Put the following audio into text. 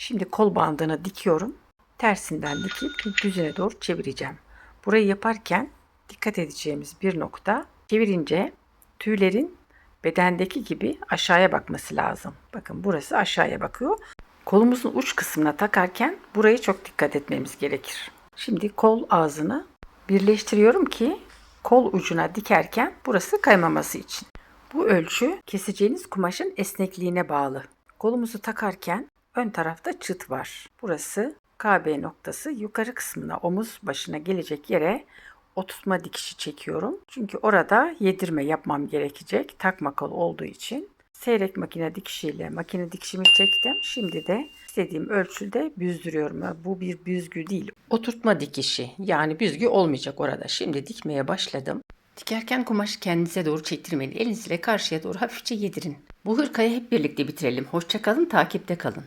Şimdi kol bandını dikiyorum. Tersinden dikip düzüne doğru çevireceğim. Burayı yaparken dikkat edeceğimiz bir nokta çevirince tüylerin bedendeki gibi aşağıya bakması lazım. Bakın burası aşağıya bakıyor. Kolumuzun uç kısmına takarken burayı çok dikkat etmemiz gerekir. Şimdi kol ağzını birleştiriyorum ki kol ucuna dikerken burası kaymaması için. Bu ölçü keseceğiniz kumaşın esnekliğine bağlı. Kolumuzu takarken ön tarafta çıt var. Burası KB noktası yukarı kısmına omuz başına gelecek yere oturtma dikişi çekiyorum. Çünkü orada yedirme yapmam gerekecek takma kol olduğu için. Seyrek makine dikişiyle makine dikişimi çektim. Şimdi de istediğim ölçüde büzdürüyorum. Bu bir büzgü değil. Oturtma dikişi. Yani büzgü olmayacak orada. Şimdi dikmeye başladım. Dikerken kumaş kendinize doğru çektirmeli. Elinizle karşıya doğru hafifçe yedirin. Bu hırkayı hep birlikte bitirelim. Hoşça kalın, takipte kalın.